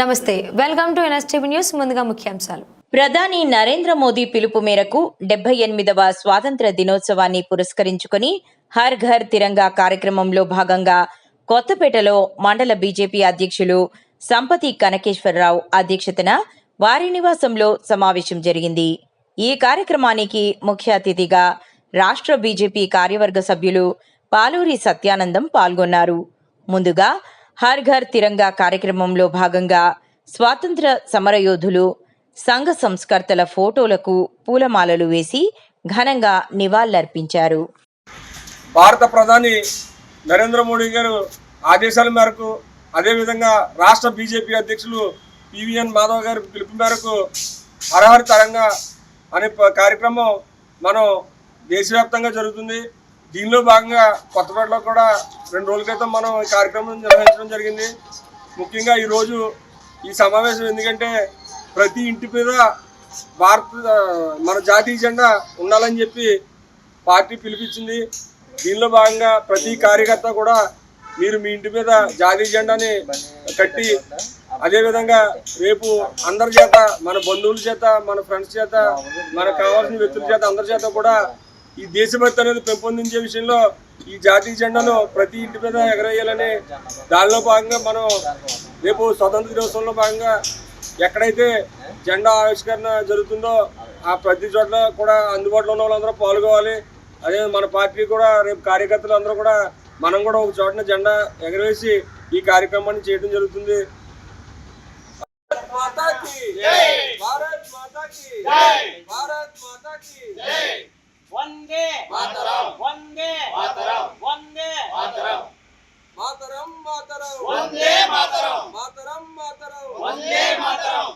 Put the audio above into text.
నమస్తే welcome to NSTV news. ముందుగా ముఖ్యాంశాలు. ప్రధాని నరేంద్ర మోదీ పిలుపు మేరకు డెబ్బై ఎనిమిదవ స్వాతంత్ర దినోత్సవాన్ని పురస్కరించుకుని హర్ ఘర్ తిరంగా కార్యక్రమంలో భాగంగా కొత్తపేటలో మండల బీజేపీ అధ్యక్షులు సంపతి కనకేశ్వరరావు అధ్యక్షతన వారి నివాసంలో సమావేశం జరిగింది. ఈ కార్యక్రమానికి ముఖ్య అతిథిగా రాష్ట్ర బీజేపీ కార్యవర్గ సభ్యులు పాలూరి సత్యానందం పాల్గొన్నారు. ముందుగా హర్ ఘర్ తిరంగా కార్యక్రమంలో భాగంగా స్వాతంత్ర సమరయోధులు సంఘ సంస్కర్తల ఫోటోలకు పూలమాలలు వేసి ఘనంగా నివాళులర్పించారు. భారత ప్రధాని నరేంద్ర మోడీ గారు ఆదేశాల మేరకు అదేవిధంగా రాష్ట్ర బీజేపీ అధ్యక్షులు పివిఎన్ మాధవ్ గారి పిలుపు మేరకు హరహరి తరంగా అనే కార్యక్రమం మనం దేశవ్యాప్తంగా జరుగుతుంది. దీనిలో భాగంగా కొత్తపేటలో కూడా రెండు రోజుల క్రితం మనం ఈ కార్యక్రమం నిర్వహించడం జరిగింది. ముఖ్యంగా ఈరోజు ఈ సమావేశం ఎందుకంటే ప్రతి ఇంటి మీద భారత మన జాతీయ జెండా ఉండాలని చెప్పి పార్టీ పిలిపించింది. దీనిలో భాగంగా ప్రతి కార్యకర్త కూడా మీరు మీ ఇంటి మీద జాతీయ జెండాని కట్టి అదేవిధంగా రేపు అందరి చేత మన బంధువుల చేత మన ఫ్రెండ్స్ చేత మనకు కావాల్సిన వ్యక్తుల చేత అందరి చేత కూడా ఈ దేశభక్తి అనేది పెంపొందించే విషయంలో ఈ జాతీయ జెండాను ప్రతి ఇంటి మీద ఎగరేయాలని దానిలో భాగంగా మనం రేపు స్వతంత్ర దినోత్సవంలో భాగంగా ఎక్కడైతే జెండా ఆవిష్కరణ జరుగుతుందో ఆ ప్రతి చోట్ల కూడా అందుబాటులో ఉన్న వాళ్ళందరూ పాల్గొవాలి. అదే మన పార్టీ కూడా రేపు కార్యకర్తలు అందరూ కూడా మనం కూడా ఒక చోటన జెండా ఎగరవేసి ఈ కార్యక్రమాన్ని చేయడం జరుగుతుంది. భారత్ మాతా కీ భారత్ మాతా ಒಂದೇ. ಮಾತರಂ. ಒಂದೇ. ಮಾತರಂ. ಒಂದೇ. ಮಾತರಂ. ಮಾತರಂ ಮಾತರಂ. ಒಂದೇ ಮಾತರಂ. ಮಾತರಂ ಮಾತರಂ. ಒಂದೇ ಮಾತರಂ.